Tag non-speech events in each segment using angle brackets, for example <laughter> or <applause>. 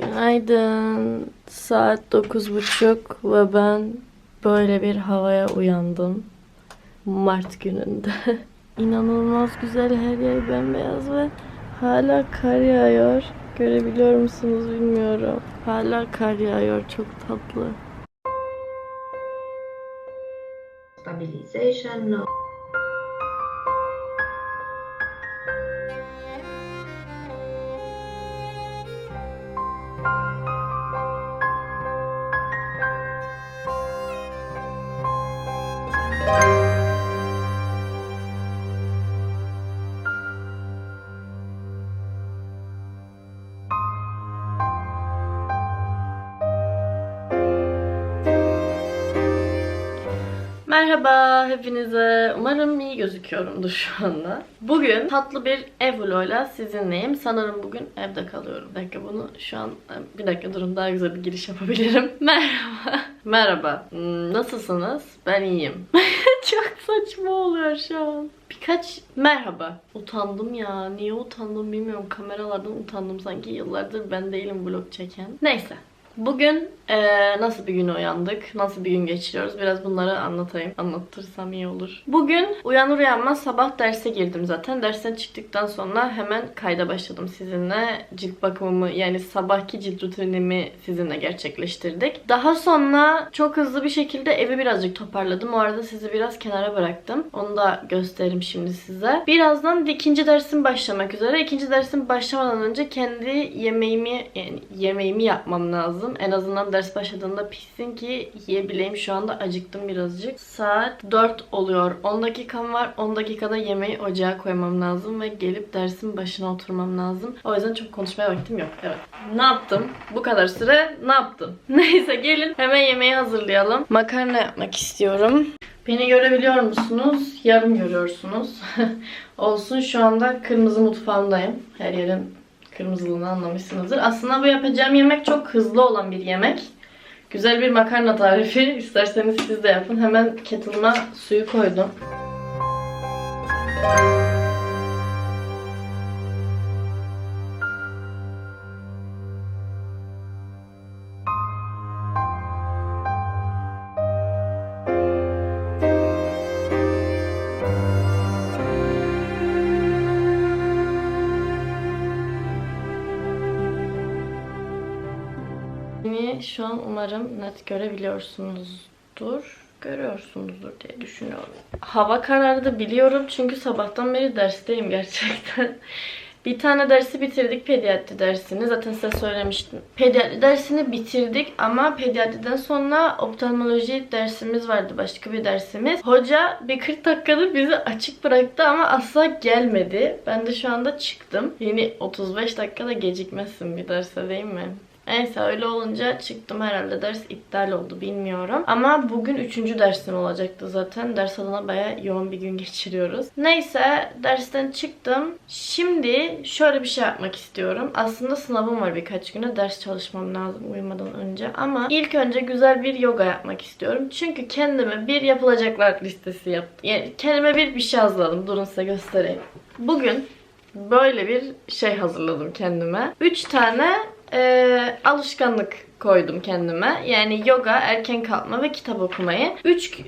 Günaydın. Saat 9.30 ve ben böyle bir havaya uyandım. Mart gününde. <laughs> İnanılmaz güzel her yer bembeyaz ve hala kar yağıyor. Görebiliyor musunuz bilmiyorum. Hala kar yağıyor. Çok tatlı. stabilization, no. Merhaba hepinize. Umarım iyi gözüküyorumdur şu anda. Bugün tatlı bir ev vloguyla sizinleyim. Sanırım bugün evde kalıyorum. Bir dakika bunu şu an bir dakika durun daha güzel bir giriş yapabilirim. <laughs> Merhaba. Merhaba. Hmm, Nasılsınız? Ben iyiyim. <laughs> Çok saçma oluyor şu an. Birkaç merhaba. Utandım ya. Niye utandım bilmiyorum. Kameralardan utandım sanki yıllardır ben değilim vlog çeken. Neyse. Bugün eee, nasıl bir gün uyandık, nasıl bir gün geçiriyoruz biraz bunları anlatayım. Anlatırsam iyi olur. Bugün uyanır uyanmaz sabah derse girdim zaten. Dersten çıktıktan sonra hemen kayda başladım sizinle. Cilt bakımımı yani sabahki cilt rutinimi sizinle gerçekleştirdik. Daha sonra çok hızlı bir şekilde evi birazcık toparladım. O arada sizi biraz kenara bıraktım. Onu da gösteririm şimdi size. Birazdan ikinci dersim başlamak üzere. İkinci dersim başlamadan önce kendi yemeğimi yani yemeğimi yapmam lazım. En azından ders başladığında pişsin ki yiyebileyim. Şu anda acıktım birazcık. Saat 4 oluyor. 10 dakikam var. 10 dakikada yemeği ocağa koymam lazım ve gelip dersin başına oturmam lazım. O yüzden çok konuşmaya vaktim yok. Evet. Ne yaptım? Bu kadar süre ne yaptım? <laughs> Neyse gelin hemen yemeği hazırlayalım. Makarna yapmak istiyorum. Beni görebiliyor musunuz? Yarım görüyorsunuz. <laughs> Olsun şu anda kırmızı mutfağımdayım. Her yerin kırmızılığını anlamışsınızdır. Aslında bu yapacağım yemek çok hızlı olan bir yemek. Güzel bir makarna tarifi. İsterseniz siz de yapın. Hemen kettle'ıma suyu koydum. Şu an umarım net görebiliyorsunuzdur. Görüyorsunuzdur diye düşünüyorum. Hava karardı biliyorum çünkü sabahtan beri dersteyim gerçekten. <laughs> Bir tane dersi bitirdik pediatri dersini. Zaten size söylemiştim. Pediatri dersini bitirdik ama pediatriden sonra oftalmoloji dersimiz vardı. Başka bir dersimiz. Hoca bir 40 dakikada bizi açık bıraktı ama asla gelmedi. Ben de şu anda çıktım. Yeni 35 dakikada gecikmezsin bir derse değil mi? Neyse öyle olunca çıktım herhalde ders iptal oldu bilmiyorum. Ama bugün üçüncü dersim olacaktı zaten. Ders adına baya yoğun bir gün <laughs> geçiriyoruz. Neyse dersten çıktım. Şimdi şöyle bir şey yapmak istiyorum. Aslında sınavım var birkaç güne. Ders çalışmam lazım uyumadan önce. Ama ilk önce güzel bir yoga yapmak istiyorum. Çünkü kendime bir yapılacaklar listesi yaptım. Yani kendime bir bir şey hazırladım. Durun size göstereyim. Bugün böyle bir şey hazırladım kendime. 3 tane e, alışkanlık koydum kendime. Yani yoga, erken kalkma ve kitap okumayı. 3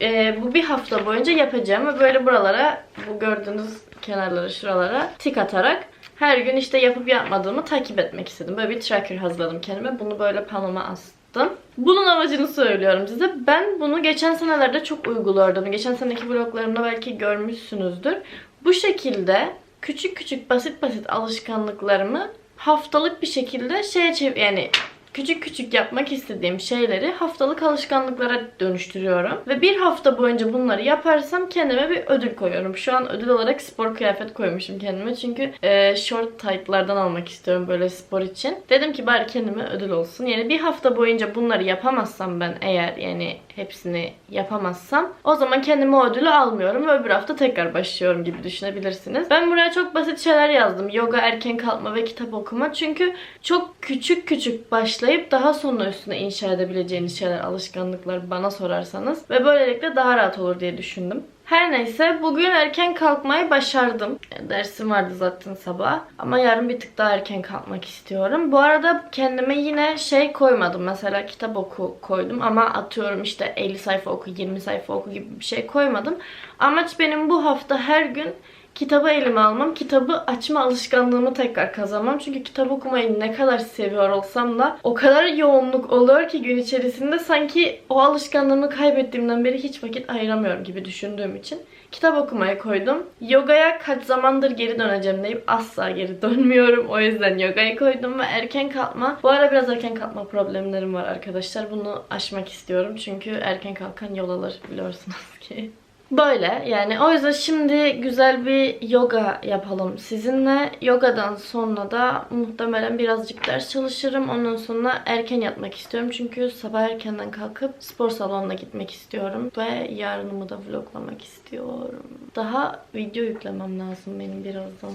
bu bir hafta boyunca yapacağım ve böyle buralara bu gördüğünüz kenarlara şuralara tik atarak her gün işte yapıp yapmadığımı takip etmek istedim. Böyle bir tracker hazırladım kendime. Bunu böyle panoma astım. Bunun amacını söylüyorum size. Ben bunu geçen senelerde çok uyguluyordum. Geçen seneki vloglarımda belki görmüşsünüzdür. Bu şekilde küçük küçük basit basit alışkanlıklarımı haftalık bir şekilde şeye çev yani küçük küçük yapmak istediğim şeyleri haftalık alışkanlıklara dönüştürüyorum. Ve bir hafta boyunca bunları yaparsam kendime bir ödül koyuyorum. Şu an ödül olarak spor kıyafet koymuşum kendime. Çünkü e, short tight'lardan almak istiyorum böyle spor için. Dedim ki bari kendime ödül olsun. Yani bir hafta boyunca bunları yapamazsam ben eğer yani hepsini yapamazsam o zaman kendime o ödülü almıyorum ve öbür hafta tekrar başlıyorum gibi düşünebilirsiniz. Ben buraya çok basit şeyler yazdım. Yoga, erken kalkma ve kitap okuma. Çünkü çok küçük küçük başladığım başlayıp daha sonra üstüne inşa edebileceğiniz şeyler, alışkanlıklar bana sorarsanız. Ve böylelikle daha rahat olur diye düşündüm. Her neyse bugün erken kalkmayı başardım. Dersim vardı zaten sabah. Ama yarın bir tık daha erken kalkmak istiyorum. Bu arada kendime yine şey koymadım. Mesela kitap oku koydum ama atıyorum işte 50 sayfa oku, 20 sayfa oku gibi bir şey koymadım. Amaç benim bu hafta her gün kitabı elime almam, kitabı açma alışkanlığımı tekrar kazanmam. Çünkü kitap okumayı ne kadar seviyor olsam da o kadar yoğunluk oluyor ki gün içerisinde sanki o alışkanlığımı kaybettiğimden beri hiç vakit ayıramıyorum gibi düşündüğüm için kitap okumaya koydum. Yogaya kaç zamandır geri döneceğim deyip asla geri dönmüyorum. O yüzden yogaya koydum ve erken kalkma. Bu ara biraz erken kalkma problemlerim var arkadaşlar. Bunu aşmak istiyorum. Çünkü erken kalkan yol alır biliyorsunuz ki. Böyle yani o yüzden şimdi güzel bir yoga yapalım sizinle. Yogadan sonra da muhtemelen birazcık ders çalışırım. Ondan sonra erken yatmak istiyorum. Çünkü sabah erkenden kalkıp spor salonuna gitmek istiyorum. Ve yarınımı da vloglamak istiyorum. Daha video yüklemem lazım benim birazdan.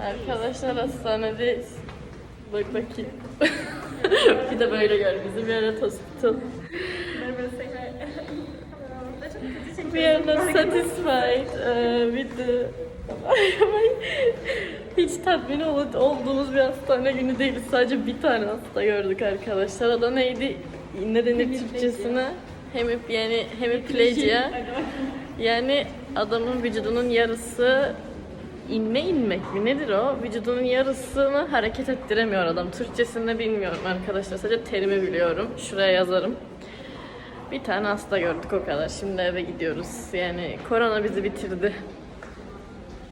Arkadaşlar hastanedeyiz. Bak bakayım. <laughs> bir de böyle gör bizi bir ara hospital. We are not satisfied uh, with the... Hiç tatmin ol- olduğumuz bir hastane günü değil. Sadece bir tane hasta gördük arkadaşlar. O da neydi? Ne denir Türkçesine? Hemip yani hemiplegia. Yani adamın vücudunun yarısı inme inmek mi nedir o? Vücudunun yarısını hareket ettiremiyor adam. Türkçesini bilmiyorum arkadaşlar. Sadece terimi biliyorum. Şuraya yazarım. Bir tane hasta gördük o kadar. Şimdi eve gidiyoruz. Yani korona bizi bitirdi.